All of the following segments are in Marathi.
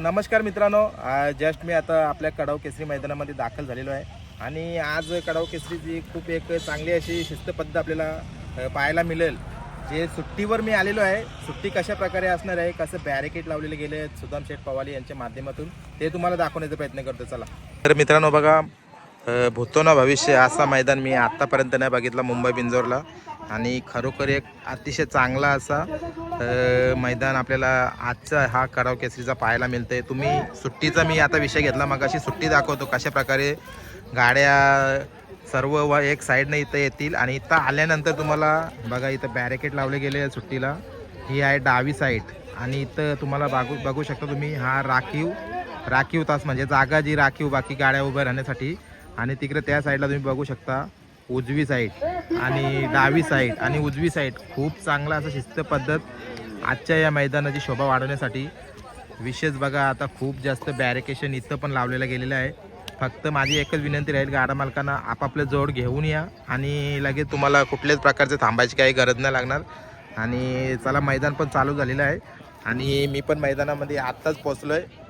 नमस्कार मित्रांनो जस्ट मी आता आपल्या कडाव केसरी मैदानामध्ये दाखल झालेलो आहे. आणि आज कडाव केसरीची खूप एक चांगली अशी शिस्तबद्ध आपल्याला पाहायला मिळेल. जे सुट्टीवर मी आलेलो आहे सुट्टी कशा प्रकारे असणार आहे कसं बॅरिकेड लावलेले गेले सुदाम शेठ पवाली यांच्या माध्यमातून ते तुम्हाला दाखवण्याचा प्रयत्न करतो चला. तर मित्रांनो बघा भूतोना भविष्य असा मैदान मी आत्तापर्यंत नाही बघितला मुंबई बिंजोरला. आणि खरोखर एक अतिशय चांगला असा मैदान आपल्याला आजचा हा कराव केसरीचा पाहायला आहे तुम्ही सुट्टीचा मी आता विषय घेतला मग अशी सुट्टी दाखवतो कशा प्रकारे गाड्या सर्व व एक साईडनं इथं येतील आणि इथं आल्यानंतर तुम्हाला बघा इथं बॅरिकेड लावले गेले आहे सुट्टीला. ही आहे डावी साईड आणि इथं तुम्हाला बघू बघू शकता तुम्ही हा राखीव राखीव तास म्हणजे जागा जी राखीव बाकी गाड्या उभ्या राहण्यासाठी. आणि तिकडे त्या साईडला तुम्ही बघू शकता. उजवी साईड आणि डावी साईड आणि उजवी साईड खूप चांगला असं शिस्त पद्धत आजच्या या मैदानाची शोभा वाढवण्यासाठी. विशेष बघा आता खूप जास्त बॅरिकेशन इथं पण लावलेलं गेलेलं आहे. फक्त माझी एकच विनंती राहील गाडा मालकांना आपापलं जोड घेऊन या आणि लगेच तुम्हाला कुठल्याच प्रकारचे थांबायची काही गरज नाही लागणार. आणि चला मैदान पण चालू झालेलं आहे. आणि मी पण मैदानामध्ये आत्ताच पोचलो आहे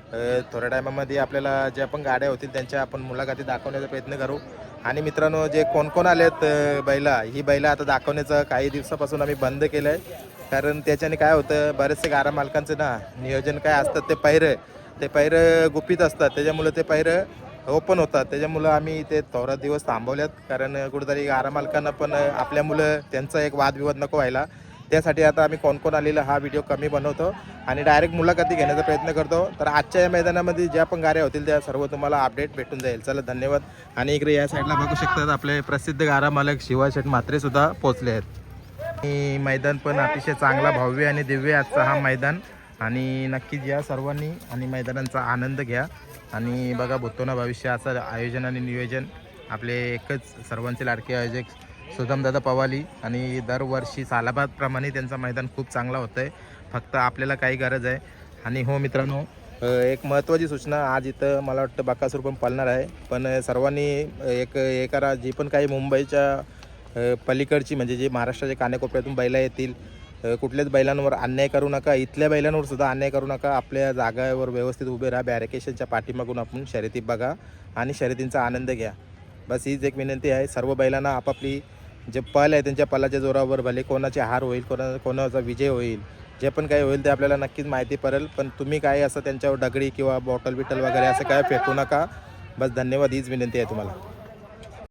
थोड्या टायमामध्ये आपल्याला ज्या पण गाड्या होतील त्यांच्या आपण मुलाखती दाखवण्याचा प्रयत्न करू. आणि मित्रांनो जे कोण कोण आलेत बैला ही बैला आता दाखवण्याचं काही दिवसापासून आम्ही बंद केलं आहे कारण त्याच्याने काय होतं बरेचसे गारा मालकांचं ना नियोजन काय असतात ते पैरं ते पैरं गुपित असतात. त्याच्यामुळं ते पैरं ओपन होतात. त्याच्यामुळं आम्ही ते थोडा दिवस थांबवल्यात. कारण कुठेतरी गारा मालकांना पण आपल्या मुलं त्यांचा एक वादविवाद नको व्हायला. त्यासाठी आता आम्ही कोण कोण आलेलं हा व्हिडिओ कमी बनवतो. आणि डायरेक्ट मुलाखती घेण्याचा प्रयत्न करतो. तर आजच्या या मैदानामध्ये ज्या पण गाऱ्या होतील त्या सर्व तुम्हाला अपडेट भेटून जाईल. चला धन्यवाद. आणि इकडे या साईडला बघू शकतात आपले प्रसिद्ध गारा मालक शिवाशेठ शेठ मात्रेसुद्धा पोचले आहेत. आणि मैदान पण अतिशय चांगला भव्य आणि दिव्य आजचा हा मैदान. आणि नक्कीच या सर्वांनी आणि मैदानांचा आनंद घ्या. आणि बघा भूतोना भविष्य असं आयोजन आणि नियोजन आपले एकच सर्वांचे लाडके आयोजक सुदामदादा पवाली आणि दरवर्षी सालाबादप्रमाणे त्यांचं मैदान खूप चांगला होतं आहे फक्त आपल्याला काही गरज आहे. आणि हो मित्रांनो एक महत्त्वाची सूचना आज इथं मला वाटतं बकासूर पण पालणार आहे. पण सर्वांनी एक एकारा जी पण काही मुंबईच्या पलीकडची म्हणजे जे महाराष्ट्राच्या कानेकोपऱ्यातून बैला येतील कुठल्याच बैलांवर अन्याय करू नका. इथल्या बैलांवर सुद्धा अन्याय करू नका. आपल्या जागावर व्यवस्थित उभे राहा. बॅरिकेशनच्या पाठीमागून आपण शर्यती बघा आणि शर्यतींचा आनंद घ्या. बस हीच एक विनंती आहे. सर्व बैलांना आपापली जे पल आहे त्यांच्या पलाच्या जोरावर भले कोणाचे हार होईल कोणा कोणाचा विजय होईल जे पण काही होईल ते आपल्याला नक्कीच माहिती पडेल. पण तुम्ही काय असं त्यांच्यावर दगडी किंवा बॉटल बिटल वगैरे असं काय फेकू नका. बस धन्यवाद हीच विनंती आहे तुम्हाला.